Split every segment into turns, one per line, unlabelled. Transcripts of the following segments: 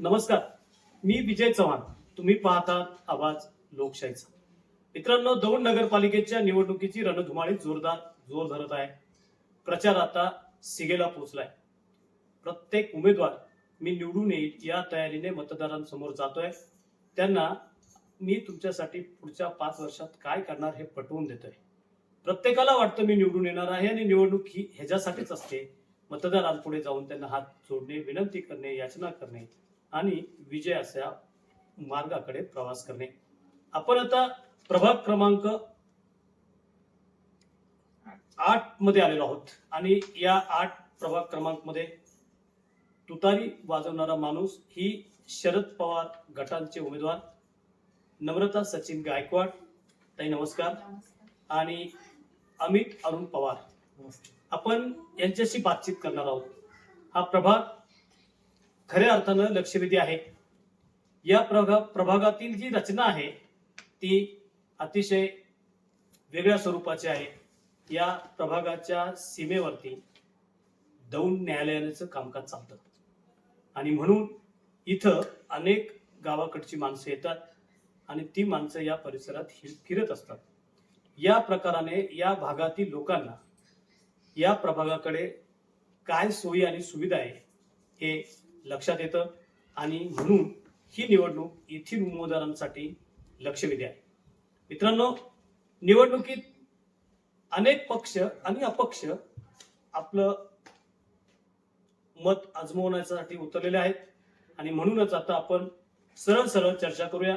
नमस्कार. मी विजय चव्हाण. तुम्ही पाहतात आवाज लोकशाहीचा. मित्रांनो दौंड नगरपालिकेच्या निवडणुकीची रणधुमाळी जोरदार जोर धरत आहे. प्रचार आता सिगेला पोहोचलाय. प्रत्येक उमेदवार मी निवडून येईल या तयारीने मतदारांसमोर जातोय. त्यांना मी तुमच्यासाठी पुढच्या पाच वर्षात काय करणार हे पटवून देतोय. प्रत्येकाला वाटतं मी निवडून येणार आहे आणि निवडणूक ही ह्याच्यासाठीच असते. मतदारांपुढे जाऊन त्यांना हात जोडणे विनंती करणे याचना करणे. आणि विजयाच्या मार्गाकडे प्रवास करणे. आपण आता प्रभाग क्रमांक आठमध्ये आलेलो आहोत आणि या आठ प्रभाग क्रमांकमध्ये तुतारी वाजवणारा माणूस ही शरद पवार गटांचे उमेदवार. नम्रता सचिन गायकवाड ताई नमस्कार. आणि अमित अरुण पवार. आपण यांच्याशी बातचीत करणार आहोत. हा प्रभाग खऱ्या अर्थानं लक्षवेधी आहे. या प्रभा प्रभागातील जी रचना आहे ती अतिशय वेगळ्या स्वरूपाची आहे. या प्रभागाच्या सीमेवरती दौंड न्यायालयाचं कामकाज चालतं. आणि म्हणून इथं अनेक गावाकडची माणसं येतात आणि ती माणसं या परिसरात हि- फिरत असतात. या प्रकाराने या भागातील लोकांना या प्रभागाकडे काय सोयी आणि सुविधा आहे हे लक्षात येतं. आणि म्हणून ही निवडणूक येथील उमेदवारांसाठी लक्षवेधी आहे. मित्रांनो निवडणुकीत अनेक पक्ष आणि अपक्ष आपलं मत आजमवण्यासाठी उतरलेले आहेत. आणि म्हणूनच आता आपण सरळ सरळ चर्चा करूया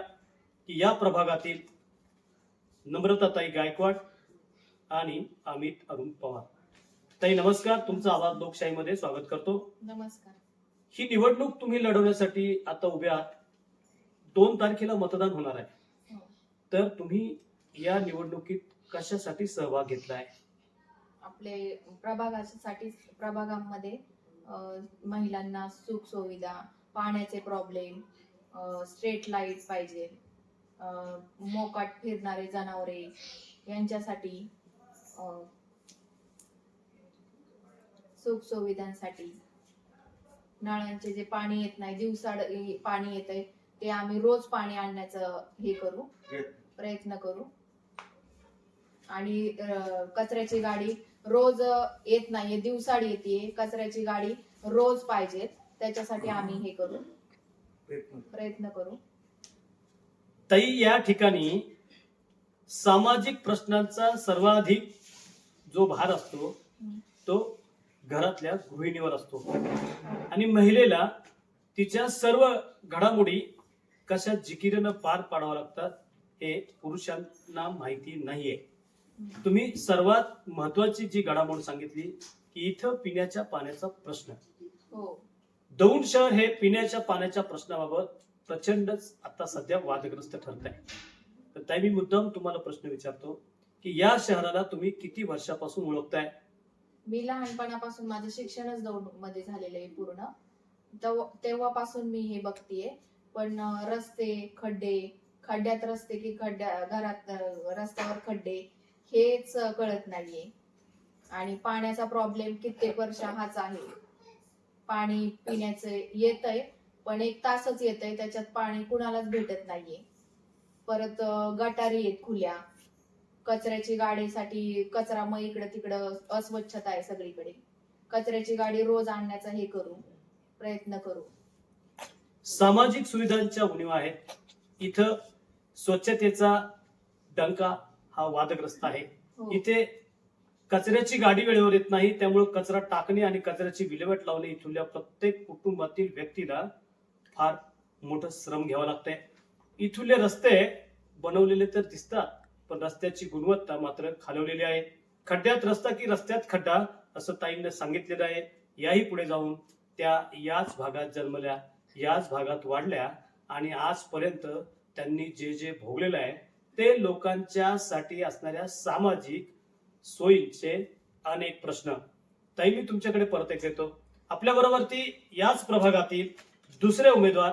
की या प्रभागातील नम्रताताई गायकवाड आणि अमित अरुण पवार. ताई नमस्कार. तुमचं आवाज लोकशाहीमध्ये स्वागत करतो.
नमस्कार.
ही निवडणूक तुम्ही लढवण्यासाठी आता उभे आहात. दोन तारखेला मतदान होणार आहे. तर तुम्ही या निवडणुकीत कशासाठी सहभाग घेतलाय?
आपले प्रभागासाठी प्रभागामध्ये महिलांना सुख सुविधा पाण्याचे प्रॉब्लेम स्ट्रीट लाइट पाहिजे मोकाट फिरणारे जनावरे यांच्यासाठी सुख सुविधांसाठी नळांचे जे पाणी येत नाही दिवसाड हे पाणी येतंय ते आम्ही रोज पाणी आणण्याचं हे करू प्रयत्न करू. आणि कचऱ्याची गाडी रोज येत नाहीये दिवसाड येते कचऱ्याची गाडी रोज पाहिजे त्याच्यासाठी आम्ही हे करू. प्रयत्न करू.
ताई या ठिकाणी सामाजिक प्रश्नांचा सर्वाधिक जो भार असतो. तो घरातल्या गृहिणीवर असतो. आणि महिलेला तिच्या सर्व घडामोडी कशा जिकिरीनं पार पाडाव्या लागतात हे पुरुषांना माहिती नाहीये. तुम्ही सर्वात महत्वाची जी घडामोड सांगितली की इथं पिण्याच्या पाण्याचा प्रश्न.
हो.
दौंड शहर हे पिण्याच्या पाण्याच्या प्रश्नाबाबत प्रचंडच आता सध्या वादग्रस्त ठरत आहे तर ताई मी मुद्दाम तुम्हाला प्रश्न विचारतो की या शहराला तुम्ही किती वर्षापासून ओळखताय?
मी लहानपणापासून माझं शिक्षणच दौंडमध्ये झालेलं आहे पूर्ण. तेव्हापासून मी हे बघतीये. पण रस्ते खड्डे खड्ड्यात रस्ते की खड्ड्या घरात रस्त्यावर खड्डे हेच कळत नाहीये. आणि पाण्याचा प्रॉब्लेम कित्येक वर्ष हाच आहे. पाणी पिण्याचं येतंय पण एक तासच येतय त्याच्यात पाणी कुणालाच भेटत नाहीये. परत गटारी आहेत खुल्या. कचऱ्याची गाडीसाठी कचरा मग इकडं तिकडं अस्वच्छता आहे सगळीकडे. कचऱ्याची गाडी रोज आणण्याचा हे करू प्रयत्न करू.
सामाजिक सुविधांच्या उणीवा आहेत. इथं स्वच्छतेचा डंका हा वादग्रस्त आहे.
हो.
इथे कचऱ्याची गाडी वेळेवर येत नाही त्यामुळे कचरा टाकणे आणि कचऱ्याची विल्हेवाट लावणे इथल्या प्रत्येक कुटुंबातील व्यक्तीला फार मोठं श्रम घ्यावं लागतंय. इथले रस्ते बनवलेले तर दिसतात. पण रस्त्याची गुणवत्ता मात्र खालवलेली आहे. खड्ड्यात रस्ता की रस्त्यात खड्डा असं ताईंना सांगितलेलं आहे. याही पुढे जाऊन त्या याच भागात जन्मल्या याच भागात वाढल्या आणि आजपर्यंत त्यांनी जे जे भोगलेलं आहे ते लोकांच्या साठी असणाऱ्या सामाजिक सोयींचे अनेक प्रश्न. ताई मी तुमच्याकडे परत एक येतो. आपल्या बरोबरती याच प्रभागातील दुसरे उमेदवार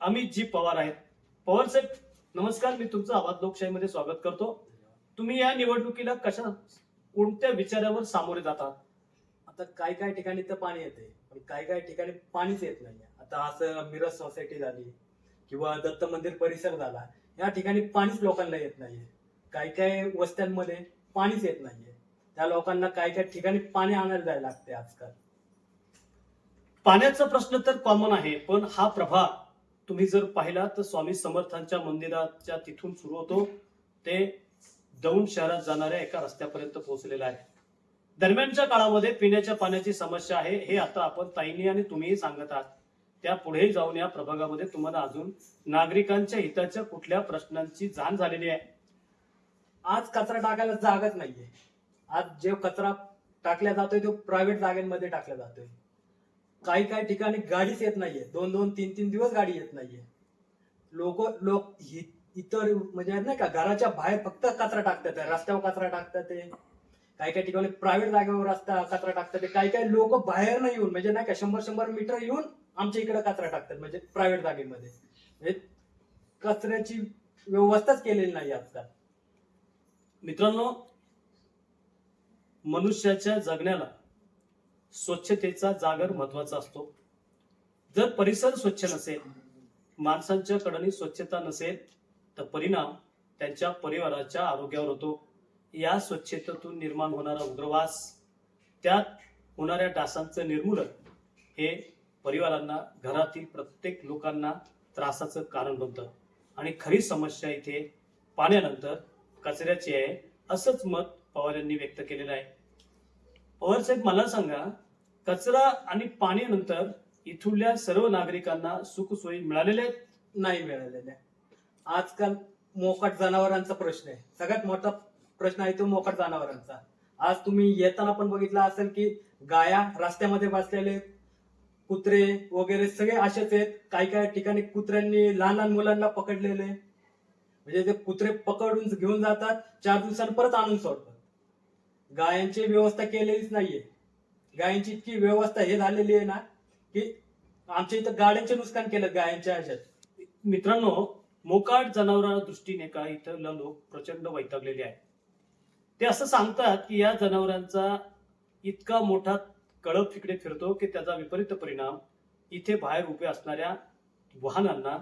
अमितजी पवार आहेत. पवार साहेब नमस्कार मी तुमचं आवाज लोकशाहीमध्ये स्वागत करतो. तुम्ही या निवडणुकीला कशा कोणत्या विचारावर सामोरे जातात
आता काय काय ठिकाणी तर पाणी येते पण काय काय ठिकाणी पाणीच येत नाही. आता असं मिरज सोसायटी झाली किंवा दत्त मंदिर परिसर झाला या ठिकाणी पाणीच लोकांना येत नाहीये. काही काही वस्त्यांमध्ये पाणीच येत नाहीये. त्या लोकांना काही काही ठिकाणी पाणी आणायला जायला लागते आजकाल.
पाण्याचा प्रश्न तर कॉमन आहे पण हा प्रभाग तुम्ही जर पाहिला तर स्वामी समर्थांच्या मंदिराच्या तिथून सुरू होतो. ते दौंड शहरात जाणाऱ्या एका रस्त्यापर्यंत पोहोचलेला आहे. दरम्यानच्या काळामध्ये पिण्याच्या पाण्याची समस्या आहे हे आता आपण ताईंनी आणि तुम्हीही सांगत आहात. त्या पुढे जाऊन या प्रभागामध्ये तुम्हाला अजून नागरिकांच्या हिताच्या कुठल्या प्रश्नांची जाण झालेली आहे.
आज कचरा टाकायला जागाच नाहीये. आज जे कचरा टाकला जातोय तो प्रायव्हेट जागेमध्ये टाकला जातोय. काही काही ठिकाणी गाडीच येत नाहीये. दोन दोन तीन तीन दिवस गाडी येत नाहीये. लोक लोक इतर म्हणजे नाही का घराच्या बाहेर फक्त कचरा टाकतात. रस्त्यावर कचरा टाकतात ते. काही काही ठिकाणी प्रायव्हेट जागेवर रस्ता कचरा टाकतात ते. काही काही लोक बाहेर नाही येऊन म्हणजे नाही का शंभर शंभर मीटर येऊन आमच्या इकडे कचरा टाकतात म्हणजे प्रायव्हेट जागेमध्ये. म्हणजे कचऱ्याची व्यवस्थाच केलेली नाही आजकाल
मित्रांनो मनुष्याच्या जगण्याला स्वच्छतेचा जागर महत्त्वाचा असतो. जर परिसर स्वच्छ नसेल माणसांच्या कडनी स्वच्छता नसेल तर परिणाम त्यांच्या परिवाराच्या आरोग्यावर होतो. या स्वच्छतेतून निर्माण होणारा उग्रवास त्यात होणाऱ्या डासांचं निर्मूलन हे परिवारांना घरातील प्रत्येक लोकांना त्रासाचं कारण बनतं. आणि खरी समस्या इथे पाण्यानंतर कचऱ्याची आहे असंच मत पवार यांनी व्यक्त केलेलं आहे. पवार साहेब मला सांगा कचरा आणि पाण्यानंतर इथुल्या सर्व नागरिकांना सुखसोयी मिळालेल्या आहेत?
नाही मिळालेल्या आजकाल मोकाट जनावरांचा प्रश्न आहे. सगळ्यात मोठा प्रश्न आहे तो मोकाट जनावरांचा. आज तुम्ही येताना पण बघितलं असेल की गाया रस्त्यामध्ये बसलेले कुत्रे वगैरे सगळे असेच आहेत. काही काही ठिकाणी कुत्र्यांनी लहान लहान मुलांना पकडलेले म्हणजे ते कुत्रे पकडून घेऊन जातात चार दिवसांनी परत आणून सोडतात. गायांची व्यवस्था केलेलीच नाहीये. गायींची इतकी व्यवस्था हे झालेली आहे ना की आमच्या इथं गाड्यांचे नुकसान केलं गायांच्या ह्याच्यात.
मित्रांनो मोकाट जनावरांच्या दृष्टीने का इथं लोक प्रचंड वैतागलेले आहेत? ते असं सांगतात की या जनावरांचा इतका मोठा कळप इकडे फिरतो की त्याचा विपरीत परिणाम इथे बाहेर उभे असणाऱ्या वाहनांना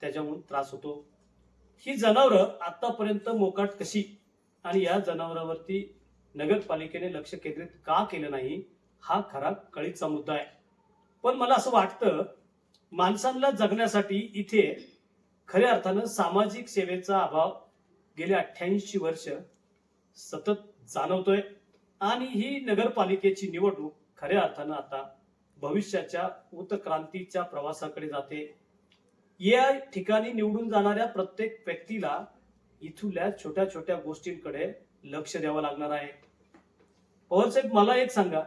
त्याच्यामुळे त्रास होतो. ही जनावरं आतापर्यंत मोकाट कशी? आणि या जनावरावरती नगरपालिकेने लक्ष केंद्रित का केलं नाही? हा खरा कळीचा मुद्दा आहे. पण मला असं वाटतं माणसांना जगण्यासाठी इथे खऱ्या अर्थानं सामाजिक सेवेचा अभाव गेले अठ्ठ्याऐंशी वर्ष सतत जाणवतोय आणि ही नगरपालिकेची निवडणूक खऱ्या अर्थानं आता भविष्याच्या उत्क्रांतीच्या प्रवासाकडे जाते. या ठिकाणी निवडून जाणाऱ्या प्रत्येक व्यक्तीला इथल्या छोट्या छोट्या गोष्टींकडे लक्ष द्यावं लागणार आहे. पवार साहेब मला एक सांगा.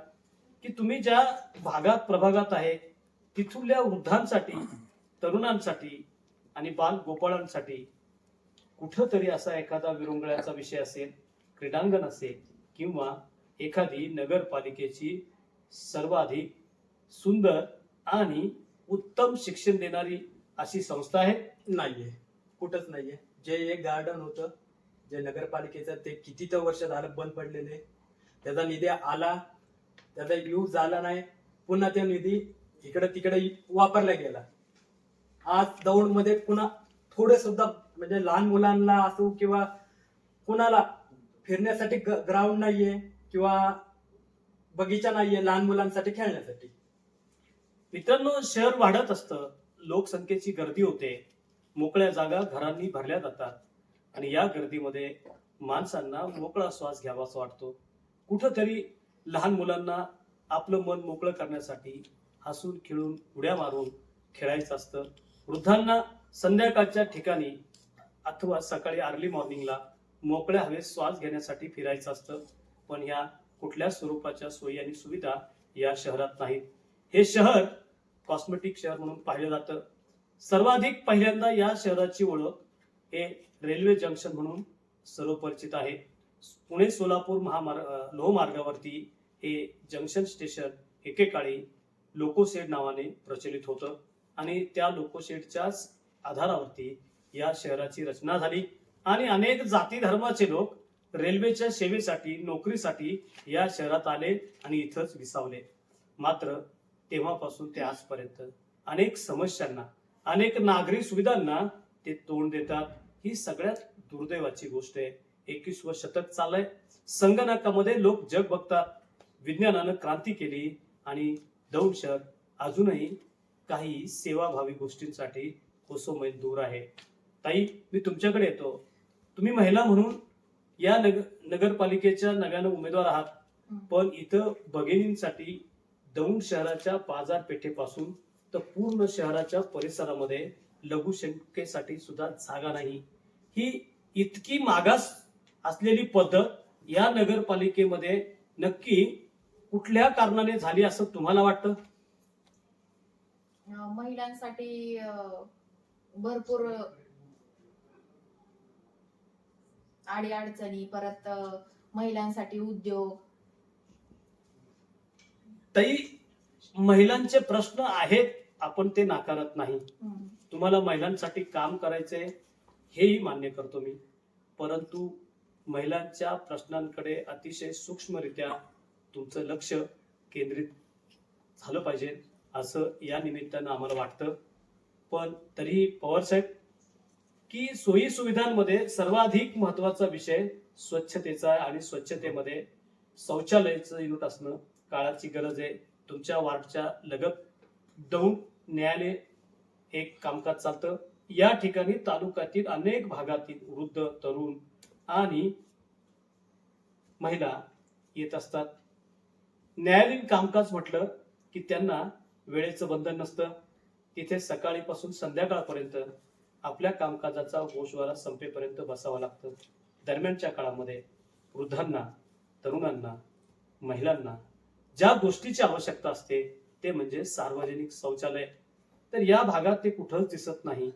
की तुम्ही ज्या भागात प्रभागात आहे तिथल्या वृद्धांसाठी तरुणांसाठी आणि बाल गोपाळांसाठी कुठंतरी असा एखादा विरंगुळ्याचा विषय असेल क्रीडांगण असेल किंवा एखादी नगरपालिकेची सर्वाधिक सुंदर आणि उत्तम शिक्षण देणारी अशी संस्था आहे?
नाहीये. कुठंच नाहीये. जे एक गार्डन होतं जे नगरपालिकेचं ते किती तर वर्ष झालं बंद पडलेले त्याचा निधी आला त्याचा यूज झाला नाही. पुन्हा त्या निधी इकडे तिकडे वापरला गेला. आज दौडमध्ये पुन्हा थोडे सुद्धा म्हणजे लहान मुलांना असो किंवा कुणाला फिरण्यासाठी ग्राउंड नाहीये किंवा बगीचा नाहीये लहान मुलांसाठी खेळण्यासाठी.
मित्रांनो शहर वाढत असतं. लोकसंख्येची गर्दी होते. मोकळ्या जागा घरांनी भरल्या जातात. आणि या गर्दीमध्ये माणसांना मोकळा श्वास घ्यावासा वाटतो. कुठंतरी लहान मुलांना आपलं मन मोकळं करण्यासाठी हसून खेळून उड्या मारून खेळायचं असतं. वृद्धांना संध्याकाळच्या ठिकाणी अथवा सकाळी अर्ली मॉर्निंगला मोकळ्या हवेत श्वास घेण्यासाठी फिरायचं असतं. पण ह्या कुठल्या स्वरूपाच्या सोयी आणि सुविधा या शहरात नाहीत. हे शहर कॉस्मेटिक शहर म्हणून पाहिलं जातं. सर्वाधिक पहिल्यांदा या शहराची ओळख हे रेल्वे जंक्शन म्हणून सर्वपरिचित आहे. पुणे सोलापूर महामार्ग लोहमार्गावरती हे जंक्शन स्टेशन एकेकाळी लोकोशेड नावाने प्रचलित होतं आणि त्या लोकोशेडच्याच आधारावरती या शहराची रचना झाली. आणि अनेक जाती धर्माचे लोक रेल्वेच्या सेवेसाठी नोकरीसाठी या शहरात आले आणि इथंच विसावले. मात्र तेव्हापासून ते आजपर्यंत अनेक समस्यांना अनेक नागरी सुविधांना ते तोंड देतात ही सगळ्यात दुर्दैवाची गोष्ट आहे. एकवीसवं शतक चाललंय. संगणकामध्ये लोक जग बघतात. विज्ञानानं क्रांती केली आणि दौंड शहर अजूनही काही सेवाभावी गोष्टींसाठी कोसो मैल दूर आहे. ताई मी तुमच्याकडे येतो. तुम्ही महिला म्हणून या नग नगरपालिकेच्या नव्यानं उमेदवार आहात. पण इथं भगिनींसाठी दौंड शहराच्या बाजारपेठेपासून तर पूर्ण शहराच्या परिसरामध्ये लघुशंकेसाठी सुद्धा जागा नाही. ही इतकी मागास असलेली पद्धत या नगरपालिकेमध्ये नक्की कुठल्या कारणाने झाली असं तुम्हाला वाटतं?
महिलांसाठी भरपूर आडी अडचणी परत महिलांसाठी उद्योग.
ताई महिलांचे प्रश्न आहेत आपण ते नाकारत नाही. तुम्हाला महिलांसाठी काम करायचंय हेही मान्य करतो मी. परंतु महिलांच्या प्रश्नांकडे अतिशय सूक्ष्मरित्या तुमचं लक्ष केंद्रित झालं पाहिजे असं या निमित्तानं आम्हाला वाटतं. पण तरीही पवार साहेब की सोयी सुविधांमध्ये सर्वाधिक महत्त्वाचा विषय स्वच्छतेचा आणि स्वच्छतेमध्ये शौचालयाचं युनिट असणं काळाची गरज आहे. तुमच्या वार्डच्या लगत दौंड न्यायालय एक कामकाज चालतं. या ठिकाणी तालुक्यातील अनेक भागातील वृद्ध तरुण आणि महिला येत असतात. न्यायालयीन कामकाज म्हटलं की त्यांना वेळेचं बंधन नसतं. तिथे सकाळीपासून संध्याकाळपर्यंत आपल्या कामकाजाचा गोषवारा संपेपर्यंत बसावं लागतं. दरम्यानच्या काळामध्ये वृद्धांना तरुणांना महिलांना ज्या गोष्टीची आवश्यकता असते ते म्हणजे सार्वजनिक शौचालय. तर या भागात ते कुठंच दिसत नाही.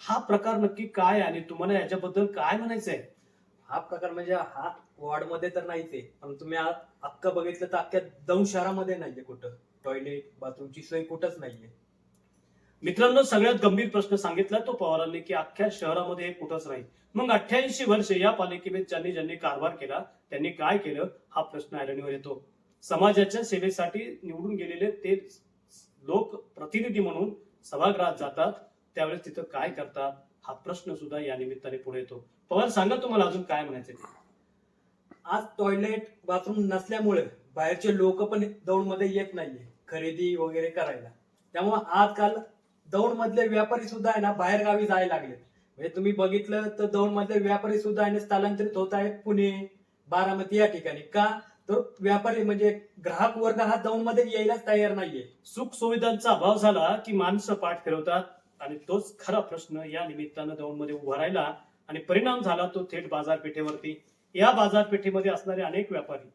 हा प्रकार नक्की काय आणि तुम्हाला याच्याबद्दल काय म्हणायचंय?
हा प्रकार म्हणजे हा वॉर्डमध्ये तर नाहीच आहे पण तुम्ही आ- अख्खं बघितलं तर अख्ख्या दौंड शहरामध्ये नाहीये कुठं. टॉयलेट बाथरूमची सोय कुठंच नाहीये.
मित्रांनो सगळ्यात गंभीर प्रश्न सांगितला तो पवारांनी की अख्ख्या शहरामध्ये हे कुठंच नाही. मग अठ्ठ्याऐंशी वर्ष या पालिकेमध्ये ज्यांनी ज्यांनी कारभार केला त्यांनी काय केलं? हा प्रश्न ऐरणीवर येतो. समाजाच्या सेवेसाठी निवडून गेलेले ते लोक प्रतिनिधी म्हणून सभागृहात जातात त्यावेळेस तिथं काय करतात? हा प्रश्न सुद्धा या निमित्ताने पुढे येतो. पवार सांगा तुम्हाला अजून काय म्हणायचं ते.
आज टॉयलेट बाथरूम नसल्यामुळे बाहेरचे लोक पण दौडमध्ये येत नाहीये खरेदी वगैरे करायला. त्यामुळे आजकाल दौड मधले व्यापारी सुद्धा आहे ना बाहेर गावी जायला लागलेत. म्हणजे तुम्ही बघितलं तर दौड मधले व्यापारी सुद्धा आहे ना स्थलांतरित होत आहेत पुणे बारामती या ठिकाणी. का? तर व्यापारी म्हणजे ग्राहक वर्ग हा दौड़ मध्ये यायलाच तयार नाहीये.
सुख सुविधांचा अभाव झाला की माणसं पाठ फिरवतात आणि तोच खरा प्रश्न या निमित्तानं दौंडमध्ये उभा राहिला. आणि परिणाम झाला तो थेट बाजारपेठेवरती. या बाजारपेठेमध्ये असणारे अनेक व्यापारी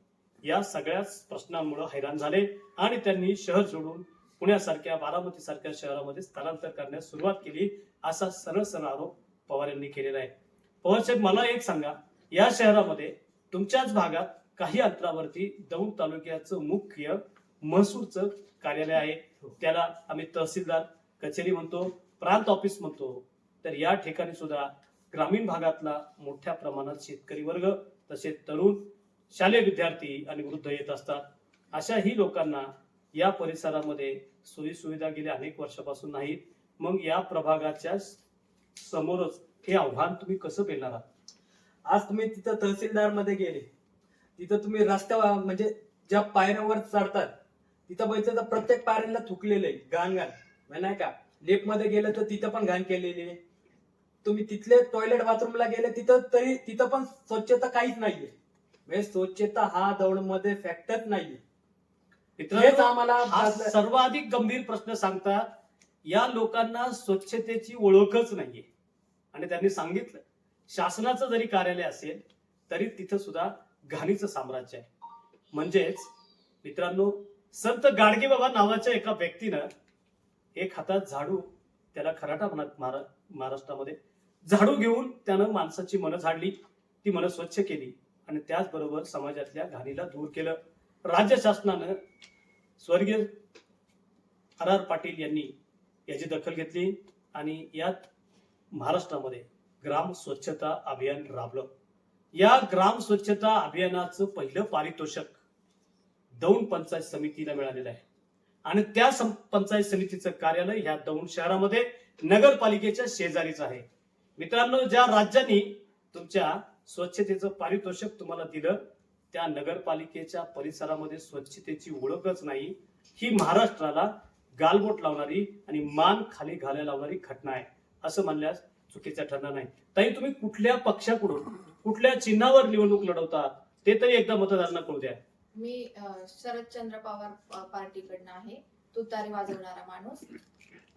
या सगळ्याच प्रश्नांमुळे हैराण झाले आणि त्यांनी शहर सोडून पुण्यासारख्या बारामती सारख्या शहरामध्ये स्थलांतर करण्यास सुरुवात केली असा सरळ सरळ आरोप पवार यांनी केलेला आहे. पवार साहेब मला एक सांगा या शहरामध्ये तुमच्याच भागात काही अंतरावरती दौंड तालुक्याचं मुख्य महसूलचं कार्यालय आहे. त्याला आम्ही तहसीलदार कचेरी म्हणतो प्रांत ऑफिस म्हणतो. तर या ठिकाणी सुद्धा ग्रामीण भागातला मोठ्या प्रमाणात शेतकरी वर्ग तसेच तरुण शालेय विद्यार्थी आणि वृद्ध येत असतात. अशाही लोकांना या परिसरामध्ये सोयी सुविधा गेल्या अनेक वर्षापासून नाहीत. मग या प्रभागाच्या समोरच हे आव्हान तुम्ही कसं पेलणार आहात?
आज तुम्ही तिथं तहसीलदारमध्ये गेले. तिथं तुम्ही रस्त्या म्हणजे ज्या पायऱ्यावर चढतात तिथं बघितलं तर प्रत्येक पायऱ्याला थुकलेलं आहे घाण घाण नाही का? लिफ्टमध्ये गेलं तर तिथं पण घाण केलेली आहे. तुम्ही तिथले टॉयलेट बाथरूमला गेले तिथं तरी तिथं पण स्वच्छता काहीच नाहीये. म्हणजे स्वच्छता हा दौडमध्ये फॅक्टच नाहीये हेच आम्हाला
हा
भासलं.
सर्वाधिक गंभीर प्रश्न सांगतात. या लोकांना स्वच्छतेची ओळखच नाहीये. आणि त्यांनी सांगितलं शासनाचं जरी कार्यालय असेल तरी तिथं सुद्धा घाणीचं साम्राज्य आहे. म्हणजेच मित्रांनो संत गाडगे बाबा नावाच्या एका व्यक्तीनं एक हातात झाडू त्याला खराटा म्हणत महारा- महाराष्ट्रामध्ये झाडू घेऊन त्यानं माणसाची मनं झाडली. ती मनं स्वच्छ केली आणि त्याचबरोबर समाजातल्या घाणीला दूर केलं. राज्य शासनानं स्वर्गीय आर आर पाटील यांनी याची दखल घेतली आणि यात महाराष्ट्रामध्ये ग्राम स्वच्छता अभियान राबलं. या ग्राम स्वच्छता अभियानाचं पहिलं पारितोषक दौंड पंचायत समितीला मिळालेलं आहे. आणि त्या पंचायत समितीचं कार्यालय ह्या दौंड शहरामध्ये नगरपालिकेच्या शेजारीच आहे. मित्रांनो ज्या राज्यांनी तुमच्या स्वच्छतेचं पारितोषिक तुम्हाला दिलं त्या नगरपालिकेच्या परिसरामध्ये स्वच्छतेची ओळखच नाही. ही महाराष्ट्राला गालबोट लावणारी आणि मान खाली घालायला लावणारी घटना आहे असं म्हणल्यास चुकीचं ठरणार नाही. ताई तुम्ही कुठल्या पक्षाकडून कुठल्या चिन्हावर निवडणूक लढवता ते तरी एकदा मतदारांना कळू द्या.
मी शरदचंद्र पवार पार्टीकडनं आहे. तुतारी वाजवणारा माणूस.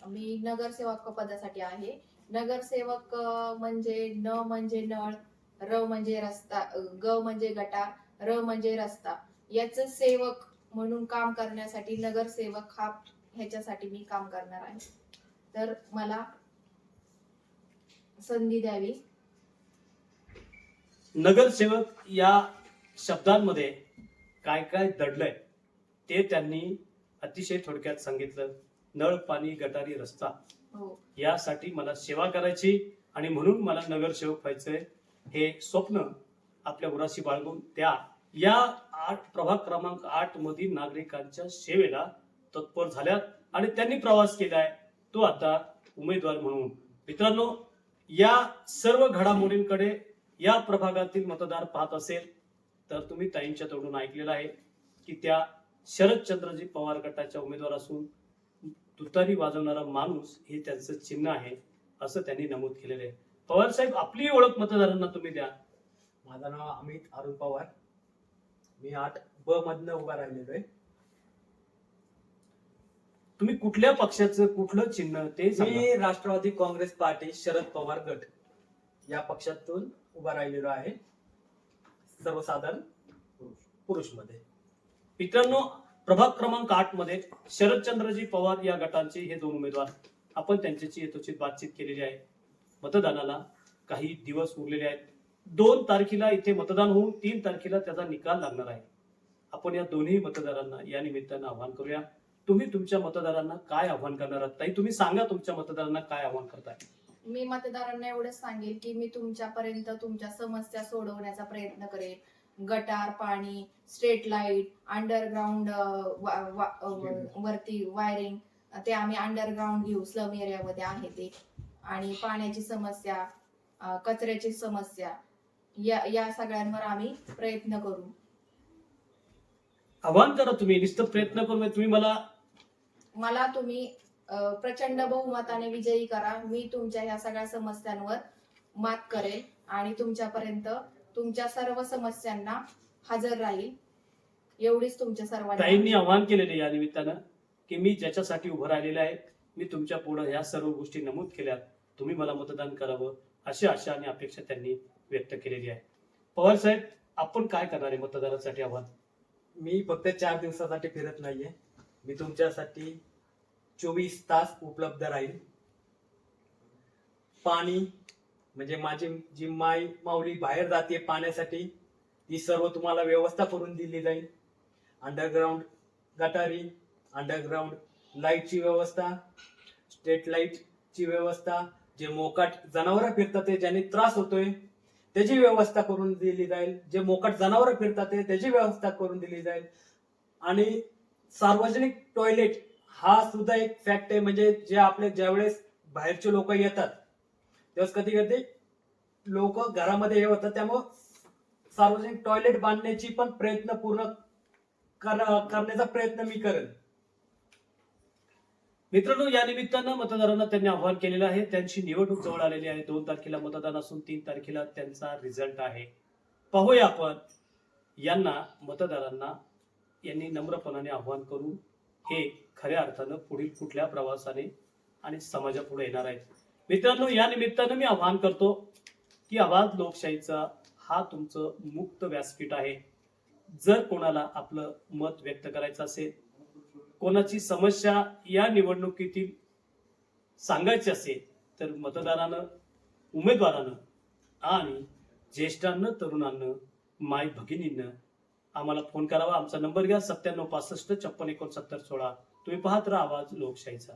मी नगरसेवक पदासाठी आहे. नगरसेवक म्हणजे न म्हणजे नळ र म्हणजे रस्ता ग म्हणजे गटार र म्हणजे रस्ता याच सेवक म्हणून काम करण्यासाठी नगरसेवक हा ह्याच्यासाठी मी काम करणार आहे. तर मला संधी द्यावी.
नगरसेवक या शब्दांमध्ये काय काय दडलंय ते त्यांनी अतिशय थोडक्यात सांगितलं. नळ पाणी गटारी रस्ता.
हो.
यासाठी मला सेवा करायची आणि म्हणून मला नगरसेवक व्हायचंय. हे स्वप्न आपल्या मुलाशी बाळगून त्या या आठ प्रभाग क्रमांक आठ मधील नागरिकांच्या सेवेला तत्पर झाल्यात आणि त्यांनी प्रवास केलाय. तो आता उमेदवार म्हणून. मित्रांनो या सर्व घडामोडींकडे या प्रभागातील मतदार पाहत असेल तर तुम्ही ताईंच्या तोडून ऐकलेलं आहे की त्या शरदचंद्रजी पवार गटाच्या उमेदवार असून तुतारी वाजवणारा माणूस हे त्यांचं चिन्ह आहे असं त्यांनी नमूद केलेलं आहे. पवार साहेब आपली ओळख मतदारांना तुम्ही द्या.
माझं नाव अमित अरुण पवार. मी आठ ब मधनं उभा राहिलेलो आहे.
तुम्ही कुठल्या पक्षाचं कुठलं चिन्ह ते सांगा.
मी राष्ट्रवादी काँग्रेस पार्टी शरद पवार गट या पक्षातून उभा राहिलेलो आहे. सर्वसाधारण पुरुष. मध्ये
मित्रांनो प्रभाग क्रमांक आठमध्ये शरदचंद्रजी पवार या गटांचे हे दोन उमेदवार आपण त्यांच्याशी यथोचित बातचीत केलेली आहे. मतदानाला काही दिवस उरलेले आहेत. दोन तारखेला इथे मतदान होऊन तीन तारखेला त्याचा निकाल लागणार आहे. आपण या दोन्ही मतदारांना या निमित्तानं आव्हान करूया. तुम्ही तुमच्या मतदारांना काय आव्हान करणार आहात? ताई तुम्ही सांगा तुमच्या मतदारांना काय आव्हान करताय.
मी मतदारांना एवढंच सांगेल की मी तुमच्यापर्यंत तुमच्या समस्या सोडवण्याचा प्रयत्न करेन. गटार पाणी स्ट्रीट लाइट अंडरग्राऊंड वरती वायरिंग ते आम्ही अंडरग्राऊंड घेऊ स्लम एरियामध्ये आहे ते. आणि पाण्याची समस्या कचऱ्याची समस्या या या सगळ्यांवर आम्ही प्रयत्न करू.
आव्हान करा तुम्ही नुसतं प्रयत्न करून तुम्ही मला
मला तुम्ही प्रचंड बहुमताने विजयी करा. मी तुमच्या ह्या सगळ्या समस्यांवर मात करेल आणि तुमच्यापर्यंत तुमच्या सर्व समस्यांना हजर राहील. एवढीच तुमच्या
ताईंनी
सर्वांना
आवाहन केलेले या निमित्तानं की मी ज्याच्यासाठी उभं राहिलेलं आहे मी तुमच्यापुढे ह्या सर्व गोष्टी नमूद केल्यात तुम्ही मला मतदान करावं अशी आशा आणि अपेक्षा त्यांनी व्यक्त केलेली आहे. पवार साहेब आपण काय करणार आहे मतदारासाठी आव्हान?
मी फक्त चार दिवसासाठी फिरत नाहीये. मी तुमच्यासाठी चोवीस तास उपलब्ध राहील. पाणी म्हणजे माझी जी माई माऊली बाहेर जाते पाण्यासाठी ती सर्व तुम्हाला व्यवस्था करून दिली जाईल. अंडरग्राऊंड गटारी अंडरग्राऊंड लाईटची व्यवस्था स्ट्रीट लाईटची व्यवस्था जे मोकाट जनावरं फिरतात ते ज्यांनी त्रास होतोय त्याची व्यवस्था करून दिली जाईल. जे मोकाट जनावरं फिरतात ते त्याची व्यवस्था करून दिली जाईल. आणि सार्वजनिक टॉयलेट हा सुद्धा एक फॅक्ट आहे. म्हणजे जे आपले ज्यावेळेस बाहेरचे लोक येतात त्यावेळेस कधी कधी लोक घरामध्ये हे होतात त्यामुळं सार्वजनिक टॉयलेट बांधण्याची पण प्रयत्न पूर्ण कर- करण्याचा प्रयत्न मी करेन.
मित्रांनो या निमित्तानं मतदारांना त्यांनी आव्हान केलेलं आहे. त्यांची निवडणूक जवळ आलेली आहे. दोन तारखेला मतदान असून तीन तारखेला त्यांचा रिझल्ट आहे. पाहूया आपण. यांना मतदारांना यांनी नम्रपणाने आव्हान करून हे खऱ्या अर्थानं पुढील कुठल्या प्रवासाने आणि समाजापुढे येणार आहेत. मित्रांनो या निमित्तानं मी आवाहन करतो की आवाज लोकशाहीचा हा तुमचं मुक्त व्यासपीठ आहे. जर कोणाला आपलं मत व्यक्त करायचं असेल कोणाची समस्या या निवडणुकीतील सांगायची असेल तर मतदारानं उमेदवारानं आणि ज्येष्ठांना तरुणांना माय भगिनींना आम्हाला फोन करावा. आमचा नंबर घ्या सत्त्याण्णव पासष्ट छप्पन एकोणसत्तर सोळा. तुम्ही पाहत राहा आवाज लोकशाहीचा.